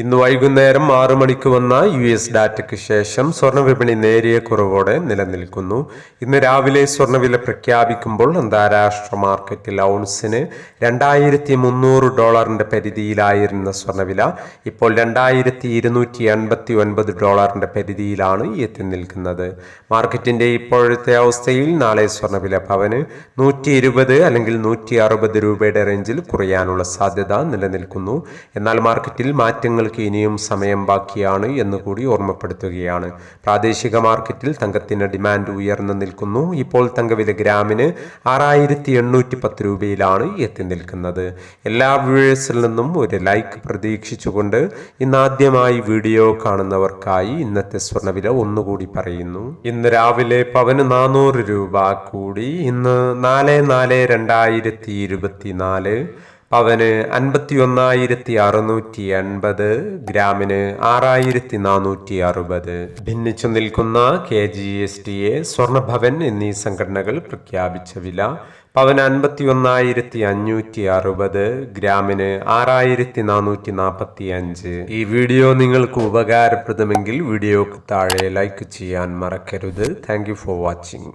ഇന്ന് വൈകുന്നേരം ആറു മണിക്ക് വന്ന യു എസ് ഡാറ്റയ്ക്ക് ശേഷം സ്വർണവിപണി നേരിയ കുറവോടെ നിലനിൽക്കുന്നു. ഇന്ന് രാവിലെ സ്വർണവില പ്രഖ്യാപിക്കുമ്പോൾ അന്താരാഷ്ട്ര മാർക്കറ്റിൽ ഔൺസിന് രണ്ടായിരത്തി മുന്നൂറ് ഡോളറിന്റെ പരിധിയിലായിരുന്ന സ്വർണവില ഇപ്പോൾ രണ്ടായിരത്തി ഇരുന്നൂറ്റി എൺപത്തി ഒൻപത് ഡോളറിന്റെ പരിധിയിലാണ് എത്തി നിൽക്കുന്നത്. മാർക്കറ്റിന്റെ ഇപ്പോഴത്തെ അവസ്ഥയിൽ നാളെ സ്വർണവില പവന് നൂറ്റി ഇരുപത് അല്ലെങ്കിൽ നൂറ്റി അറുപത് രൂപയുടെ റേഞ്ചിൽ കുറയാനുള്ള സാധ്യത നിലനിൽക്കുന്നു. എന്നാൽ മാർക്കറ്റിൽ മാറ്റങ്ങൾക്ക് ഇനിയും സമയം ബാക്കിയാണ് എന്നുകൂടി ഓർമ്മപ്പെടുത്തുകയാണ്. പ്രാദേശിക മാർക്കറ്റിൽ തങ്കത്തിന് ഡിമാൻഡ് ഉയർന്നു നിൽക്കുന്നു. ഇപ്പോൾ തങ്കവില ഗ്രാമിന് ആറായിരത്തി എണ്ണൂറ്റി പത്ത് രൂപയിലാണ് എത്തി നിൽക്കുന്നത്. എല്ലാ വ്യൂവേഴ്സിൽ നിന്നും ഒരു ലൈക്ക് പ്രതീക്ഷിച്ചുകൊണ്ട് ഇന്നാദ്യമായി വീഡിയോ കാണുന്നവർക്കായി ഇന്നത്തെ സ്വർണവില ഒന്നുകൂടി പറയുന്നു. ഇന്ന് രാവിലെ പവന് നാനൂറ് രൂപ കൂടി. ഇന്ന് നാല് നാല് രണ്ടായിരത്തി ഇരുപത്തിനാല് പവന് അൻപത്തി ഒന്നായിരത്തി അറുന്നൂറ്റി എൺപത് ഗ്രാമിന് ആറായിരത്തി നാനൂറ്റി അറുപത് ഭിന്നിച്ചു നിൽക്കുന്ന K G S T A Swarnabhavan എന്നീ സംഘടനകൾ പ്രഖ്യാപിച്ച വില പവന് അൻപത്തി ഒന്നായിരത്തി അഞ്ഞൂറ്റി അറുപത് ഗ്രാമിന് ആറായിരത്തി നാനൂറ്റി നാൽപ്പത്തി അഞ്ച് ഈ വീഡിയോ നിങ്ങൾക്ക് ഉപകാരപ്രദമെങ്കിൽ വീഡിയോക്ക് താഴെ ലൈക്ക് ചെയ്യാൻ മറക്കരുത്. Thank for watching.